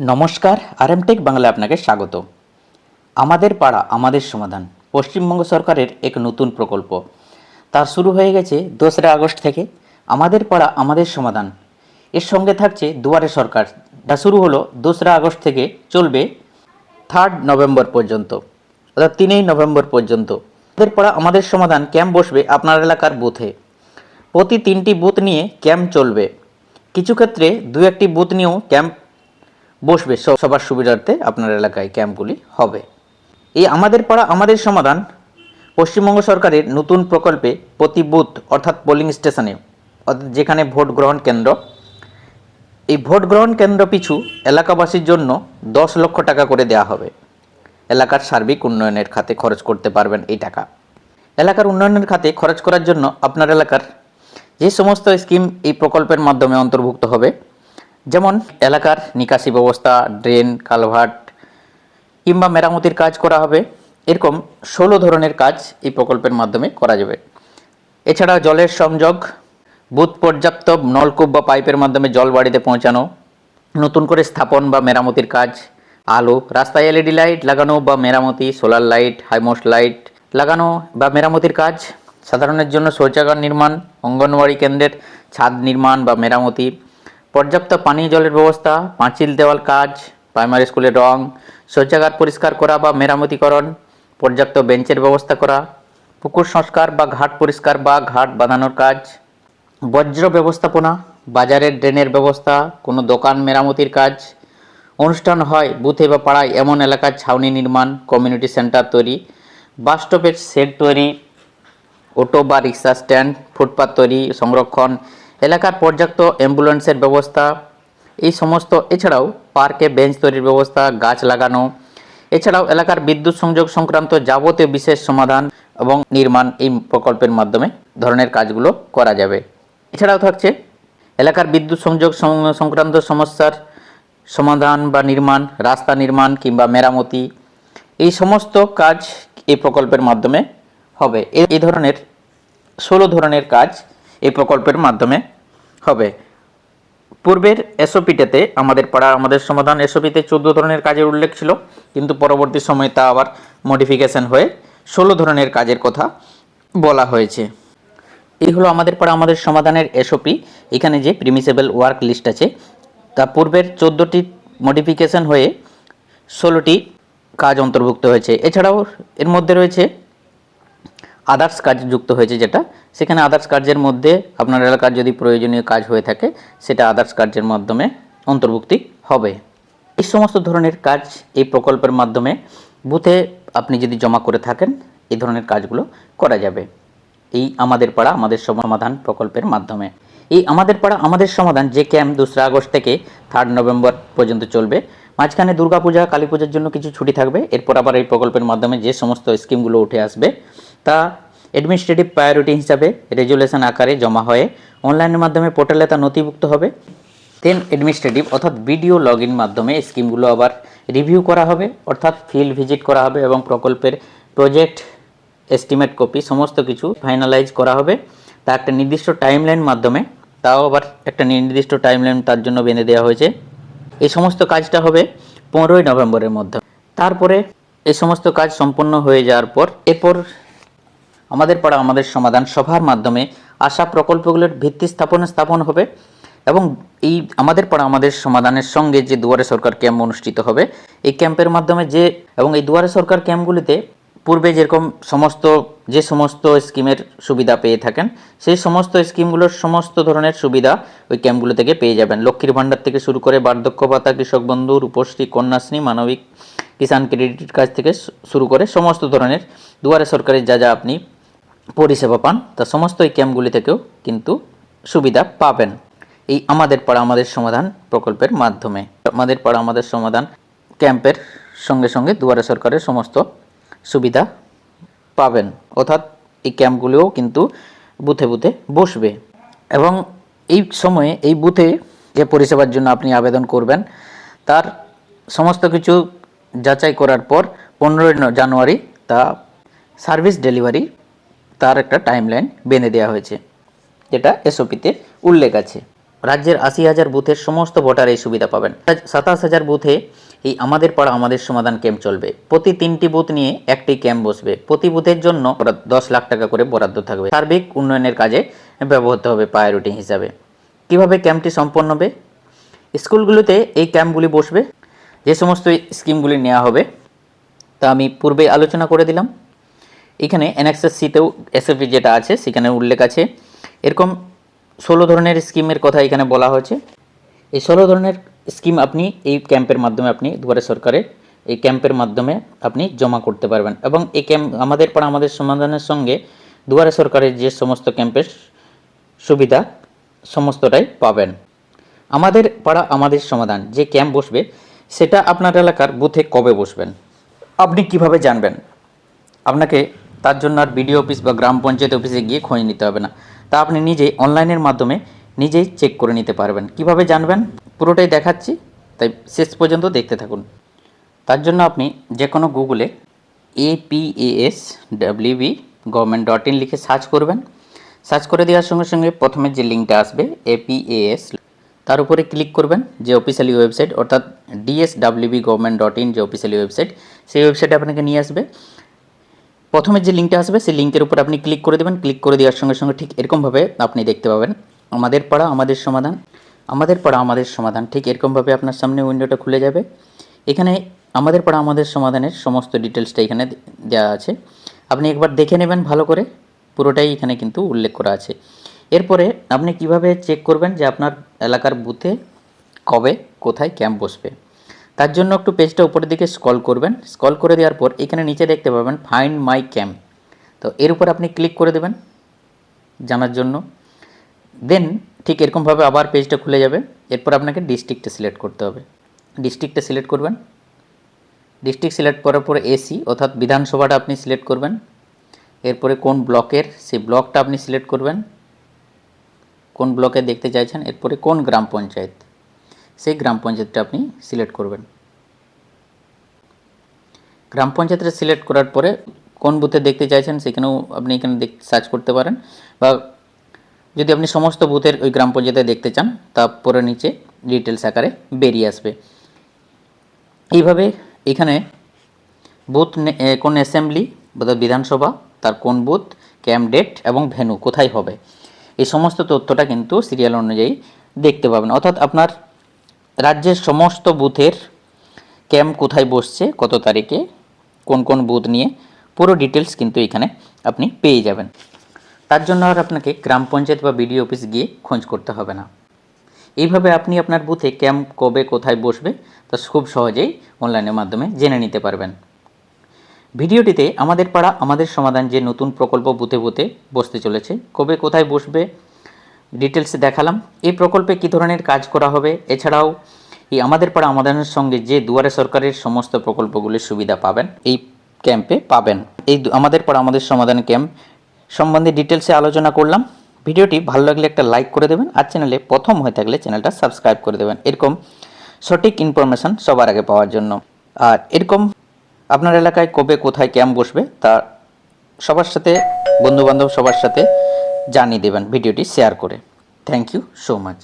নমস্কার, আরএমটেক বাংলা আপনাকে স্বাগত। আমাদের পাড়া, আমাদের সমাধান, পশ্চিমবঙ্গ সরকারের এক নতুন প্রকল্প। তার শুরু হয়ে গেছে দোসরা আগস্ট থেকে। আমাদের পাড়া, আমাদের সমাধান। এর সঙ্গে থাকছে দুয়ারে সরকার। যা শুরু হলো দোসরা আগস্ট থেকে, চলবে থার্ড নভেম্বর পর্যন্ত। অর্থাৎ তিনই নভেম্বর পর্যন্ত। আমাদের পাড়া, আমাদের সমাধান, ক্যাম্প বসবে আপনার এলাকার বুথে। প্রতি তিনটি বুথ নিয়ে ক্যাম্প চলবে। কিছু ক্ষেত্রে দু একটি বুথ নিয়েও ক্যাম্প বসবে সবার সুবিধার্থে আপনার এলাকায় ক্যাম্পগুলি হবে। এই আমাদের পাড়া, আমাদের সমাধান পশ্চিমবঙ্গ সরকারের নতুন প্রকল্পে প্রতি বুথ, অর্থাৎ পোলিং স্টেশনে অর্থাৎ যেখানে ভোট গ্রহণ কেন্দ্র, এই ভোট গ্রহণ কেন্দ্র পিছু এলাকাবাসীর জন্য দশ লক্ষ টাকা করে দেওয়া হবে। এলাকার সার্বিক উন্নয়নের খাতে খরচ করতে পারবেন এই টাকা। এলাকার উন্নয়নের খাতে খরচ করার জন্য আপনার এলাকার যে সমস্ত স্কিম এই প্রকল্পের মাধ্যমে অন্তর্ভুক্ত হবে যেমন এলাকার নিকাশি ব্যবস্থা, ড্রেন, কালভার্ট কিংবা মেরামতির কাজ করা হবে। এরকম ষোলো ধরনের কাজ এই প্রকল্পের মাধ্যমে করা যাবে। এছাড়া জলের সংযোগ, বুথ পর্যাপ্ত নলকূপ বা পাইপের মাধ্যমে জল বাড়িতে পৌঁছানো, নতুন করে স্থাপন বা মেরামতির কাজ, আলো, রাস্তায় এলইডি লাইট লাগানো বা মেরামতি, solar light high mast light লাগানো বা মেরামতির কাজ, সাধারণের জন্য শৌচাগার নির্মাণ, অঙ্গনওয়াড়ি কেন্দ্রের ছাদ নির্মাণ বা মেরামতি পর্যাপ্ত পানীয় জলের ব্যবস্থা, পাঁচিল দেওয়াল কাজ, প্রাইমারি স্কুলের রং, শৌচাগার পরিষ্কার করা বা মেরামতিকরণ, পর্যাপ্ত বেঞ্চের ব্যবস্থা করা, পুকুর সংস্কার বা ঘাট পরিষ্কার বা ঘাট বাঁধানোর কাজ, বজ্র ব্যবস্থাপনা, বাজারের ড্রেনের ব্যবস্থা, কোনো দোকান মেরামতির কাজ, অনুষ্ঠান হয় বুথে বা পাড়ায় এমন এলাকার ছাউনি নির্মাণ, কমিউনিটি সেন্টার তৈরি, বাস স্টপের শেড তৈরি, অটো বা রিক্সা স্ট্যান্ড, ফুটপাত তৈরি, সংরক্ষণ এলাকার পর্যাপ্ত অ্যাম্বুলেন্সের ব্যবস্থা, এই সমস্ত, এছাড়াও পার্কে বেঞ্চ তৈরির ব্যবস্থা, গাছ লাগানো, এছাড়াও এলাকার বিদ্যুৎ সংযোগ সংক্রান্ত যাবতীয় বিশেষ সমাধান এবং নির্মাণ এই প্রকল্পের মাধ্যমে ধরনের কাজগুলো করা যাবে। এছাড়াও থাকছে এলাকার বিদ্যুৎ সংযোগ সংক্রান্ত সমস্যার সমাধান বা নির্মাণ, রাস্তা নির্মাণ কিংবা মেরামতি, এই সমস্ত কাজ এই প্রকল্পের মাধ্যমে হবে। এই ধরনের, ষোলো ধরনের কাজ এই প্রকল্পের মাধ্যমে পূর্বের এসওপিটাতে আমাদের পাড়া, আমাদের সমাধান এসওপিতে চোদ্দ ধরনের কাজের উল্লেখ ছিল, কিন্তু পরবর্তী সময়ে তা আবার মডিফিকেশন হয়ে ষোলো ধরনের কাজের কথা বলা হয়েছে। এই হলো আমাদের পাড়া, আমাদের সমাধানের এসওপি। এখানে যে প্রিমিসেবল ওয়ার্ক লিস্ট আছে, তা পূর্বের চোদ্দোটি মডিফিকেশন হয়ে ষোলোটি কাজ অন্তর্ভুক্ত হয়েছে। এছাড়াও এর মধ্যে রয়েছে আদার্স কাজ যুক্ত হয়েছে যেটা, সেখানে আদার্স কার্যের মধ্যে আপনার এলাকার যদি প্রয়োজনীয় কাজ হয়ে থাকে, সেটা আদার্স কার্যের মাধ্যমে অন্তর্ভুক্তি হবে। এই সমস্ত ধরনের কাজ এই প্রকল্পের মাধ্যমে বুথে আপনি যদি জমা করে থাকেন, এই ধরনের কাজগুলো করা যাবে। এই আমাদের পাড়া, আমাদের সমাধান প্রকল্পের মাধ্যমে। এই আমাদের পাড়া, আমাদের সমাধান যে ক্যাম্প দোসরা আগস্ট থেকে থার্ড নভেম্বর পর্যন্ত চলবে। মাঝখানে দুর্গাপূজা কালী পূজার জন্য কিছু ছুটি থাকবে। এরপর আবার এই প্রকল্পের মাধ্যমে যে সমস্ত স্কিমগুলো উঠে আসবে তা অ্যাডমিনিস্ট্রেটিভ প্রায়োরিটি হিসাবে রেজুলেশন আকারে জমা হয়ে অনলাইনের মাধ্যমে পোর্টালে তা নথিভুক্ত হবে। দেন অ্যাডমিনিস্ট্রেটিভ অর্থাৎ ভিডিও লগ মাধ্যমে স্কিমগুলো আবার রিভিউ করা হবে, অর্থাৎ ফিল্ড ভিজিট করা হবে এবং প্রকল্পের প্রজেক্ট এস্টিমেট কপি সমস্ত কিছু ফাইনালাইজ করা হবে। তা একটা নির্দিষ্ট টাইমলাইন মাধ্যমে, তাও আবার একটা নির্দিষ্ট টাইমলাইন তার জন্য বেঁধে দেওয়া হয়েছে। এই সমস্ত কাজটা হবে পনেরোই নভেম্বরের মধ্যে। তারপরে এই সমস্ত কাজ সম্পন্ন হয়ে যাওয়ার পর, এরপর আমাদের পাড়া আমাদের সমাধান সভার মাধ্যমে আশা প্রকল্পগুলোর ভিত্তি স্থাপনে স্থাপন হবে এবং এই আমাদের পাড়া আমাদের সমাধানের সঙ্গে যে দুয়ারে সরকার ক্যাম্প অনুষ্ঠিত হবে, এই ক্যাম্পের মাধ্যমে যে এবং এই দুয়ারে সরকার ক্যাম্পগুলিতে পূর্বে যেরকম সমস্ত যে সমস্ত স্কিমের সুবিধা পেয়ে থাকেন, সেই সমস্ত স্কিমগুলোর সমস্ত ধরনের সুবিধা ওই ক্যাম্পগুলো থেকে পেয়ে যাবেন। লক্ষ্মীর ভাণ্ডার থেকে শুরু করে বার্ধক্য ভাতা, কৃষক বন্ধু, রূপশ্রী, কন্যাশ্রী, মানবিক, কিষাণ ক্রেডিট কাজ থেকে শুরু করে সমস্ত ধরনের দুয়ারে সরকারের যা যা আপনি পরিষেবা পান, তা সমস্ত এই ক্যাম্পগুলি থেকেও কিন্তু সুবিধা পাবেন। এই আমাদের পাড়া, আমাদের সমাধান প্রকল্পের মাধ্যমে। আমাদের পাড়া, আমাদের সমাধান ক্যাম্পের সঙ্গে সঙ্গে দুয়ারে সরকারের সমস্ত সুবিধা পাবেন। অর্থাৎ এই ক্যাম্পগুলিও কিন্তু বুথে বুথে বসবে। এবং এই সময়ে এই বুথে যে পরিষেবার জন্য আপনি আবেদন করবেন, তার সমস্ত কিছু যাচাই করার পর পনেরোই জানুয়ারি তা সার্ভিস ডেলিভারি তার একটা টাইমলাইন বেঁধে দেওয়া হয়েছে, যেটা এসওপিতে উল্লেখ আছে। রাজ্যের আশি হাজার বুথের সমস্ত ভোটার এই সুবিধা পাবেন। সাতাশ হাজার বুথে এই আমাদের পাড়া আমাদের সমাধান ক্যাম্প চলবে। প্রতি তিনটি বুথ নিয়ে একটি ক্যাম্প বসবে। প্রতি বুথের জন্য দশ লাখ টাকা করে বরাদ্দ থাকবে। সার্বিক উন্নয়নের কাজে ব্যবহৃত হবে প্রায়োরিটি হিসাবে। কীভাবে ক্যাম্পটি সম্পন্ন হবে? স্কুলগুলোতে এই ক্যাম্পগুলি বসবে। যে সমস্ত স্কিমগুলি নেওয়া হবে, তা আমি পূর্বে আলোচনা করে দিলাম। এখানে এনএক্সএস সিতেও এসএফি যেটা আছে, সেখানে উল্লেখ আছে। এরকম ষোলো ধরনের স্কিমের কথা এখানে বলা হয়েছে। এই ষোলো ধরনের স্কিম আপনি এই ক্যাম্পের মাধ্যমে আপনি দুয়ারে সরকারের এই ক্যাম্পের মাধ্যমে আপনি জমা করতে পারবেন। এবং এই ক্যাম্প আমাদের পাড়া আমাদের সমাধানের সঙ্গে দুয়ারে সরকারের যে সমস্ত ক্যাম্পের সুবিধা সমস্তটাই পাবেন। আমাদের পাড়া আমাদের সমাধান, যে ক্যাম্প বসবে, সেটা আপনার এলাকার বুথে কবে বসবেন? আপনি কীভাবে জানবেন? আপনাকে তার জন্য আর বিডিও অফিস বা গ্রাম পঞ্চায়েত অফিসে গিয়ে খোঁজ নিতে হবে না। তা আপনি নিজেই অনলাইনের মাধ্যমে নিজেই চেক করে নিতে পারবেন। কীভাবে জানবেন? পুরোটাই দেখাচ্ছি। তাই শেষ পর্যন্ত দেখতে থাকুন। তার জন্য আপনি যে কোনো গুগলে APAS WB government dot in লিখে সার্চ করবেন। সার্চ করে দেওয়ার সঙ্গে সঙ্গে প্রথমে যে লিঙ্কটা আসবে এপিএএস তার উপরে ক্লিক করবেন যে অফিসিয়ালি ওয়েবসাইট অর্থাৎ ডিএসডাব্লিউবি গভর্নমেন্ট ডট ইন যে অফিসিয়ালি ওয়েবসাইট সেই ওয়েবসাইটে আপনাকে নিয়ে আসবে। প্রথমে যে লিঙ্কটা আসবে, সেই লিঙ্কের উপর আপনি ক্লিক করে দেবেন। ক্লিক করে দেওয়ার সঙ্গে সঙ্গে ঠিক এরকমভাবে আপনি দেখতে পাবেন। আমাদের পাড়া, আমাদের সমাধান। আমাদের পাড়া, আমাদের সমাধান। ঠিক এরকমভাবে আপনার সামনে উইন্ডোটা খুলে যাবে। এখানে আমাদের পাড়া, আমাদের সমাধানের সমস্ত ডিটেলসটা এখানে দেওয়া আছে। আপনি একবার দেখে নেবেন ভালো করে। পুরোটাই এখানে কিন্তু উল্লেখ করা আছে। এরপরে আপনি কীভাবে চেক করবেন যে আপনার এলাকার বুথে কবে, কোথায় ক্যাম্প বসবে? তার জন্য একটু পেজটা উপরের দিকে স্ক্রল করবেন। স্ক্রল করে দেওয়ার পর এখানে নিচে দেখতে পাবেন ফাইন্ড মাই ক্যাম্প তো এর উপর আপনি ক্লিক করে দেবেন জানার জন্য। দেন ঠিক এরকমভাবে আবার পেজটা খুলে যাবে। এরপর আপনাকে ডিস্ট্রিক্টটা সিলেক্ট করতে হবে। ডিস্ট্রিক্টটা সিলেক্ট করবেন। ডিস্ট্রিক্ট সিলেক্ট করার পরে এসি অর্থাৎ বিধানসভাটা আপনি সিলেক্ট করবেন। এরপরে কোন ব্লকের, সেই ব্লকটা আপনি সিলেক্ট করবেন। কোন ব্লকে দেখতে চাইছেন, এরপরে কোন গ্রাম পঞ্চায়েত। সেই গ্রাম পঞ্চায়েতটা আপনি সিলেক্ট করবেন। গ্রাম পঞ্চায়েতটা সিলেক্ট করার পরে কোন বুথে দেখতে চাইছেন সেখানেও আপনি এখানে সার্চ করতে পারেন বা যদি আপনি সমস্ত বুথের ওই গ্রাম পঞ্চায়েতে দেখতে চান তারপরে নিচে ডিটেলস আকারে বেরিয়ে আসবে। এইভাবে এখানে বুথ কোন অ্যাসেম্বলি বোধহয় বিধানসভা, তার কোন বুথ ক্যাম্প ডেট এবং ভেন্যু কোথায় হবে, এই সমস্ত তথ্যটা কিন্তু সিরিয়াল অনুযায়ী দেখতে পাবেন। অর্থাৎ আপনার রাজ্যের সমস্ত বুথের ক্যাম্প কোথায় বসছে, কত তারিখে, কোন কোন বুথ নিয়ে, পুরো ডিটেলস কিন্তু এখানে আপনি পেয়ে যাবেন। তার জন্য আর আপনাকে গ্রাম পঞ্চায়েত বা বিডিও অফিস গিয়ে খোঁজ করতে হবে না। এইভাবে আপনি আপনার বুথে ক্যাম্প কবে কোথায় বসবে, তা খুব সহজেই অনলাইনের মাধ্যমে জেনে নিতে পারবেন। ভিডিওটিতে আমাদের পাড়া, আমাদের সমাধান যে নতুন প্রকল্প বুথে বুথে বসতে চলেছে, কবে কোথায় বসবে ডিটেলসে দেখালাম। এই প্রকল্পে কী ধরনের কাজ করা হবে? এছাড়াও, এই আমাদের পাড়া আমাদের সঙ্গে যে দুয়ারে সরকারের সমস্ত প্রকল্পগুলির সুবিধা পাবেন, এই ক্যাম্পে পাবেন। এই আমাদের পাড়া আমাদের সমাধান ক্যাম্প সম্বন্ধে ডিটেলসে আলোচনা করলাম। ভিডিওটি ভালো লাগলে একটা লাইক করে দেবেন, আর চ্যানেলে প্রথম হয়ে থাকলে চ্যানেলটা সাবস্ক্রাইব করে দেবেন। এরকম সঠিক ইনফরমেশন সবার আগে পাওয়ার জন্য। আর এরকম আপনার এলাকায় কবে কোথায় ক্যাম্প বসবে তা সবার সাথে, বন্ধুবান্ধব সবার সাথে জানিয়ে দেবেন ভিডিওটি শেয়ার করে। Thank you so much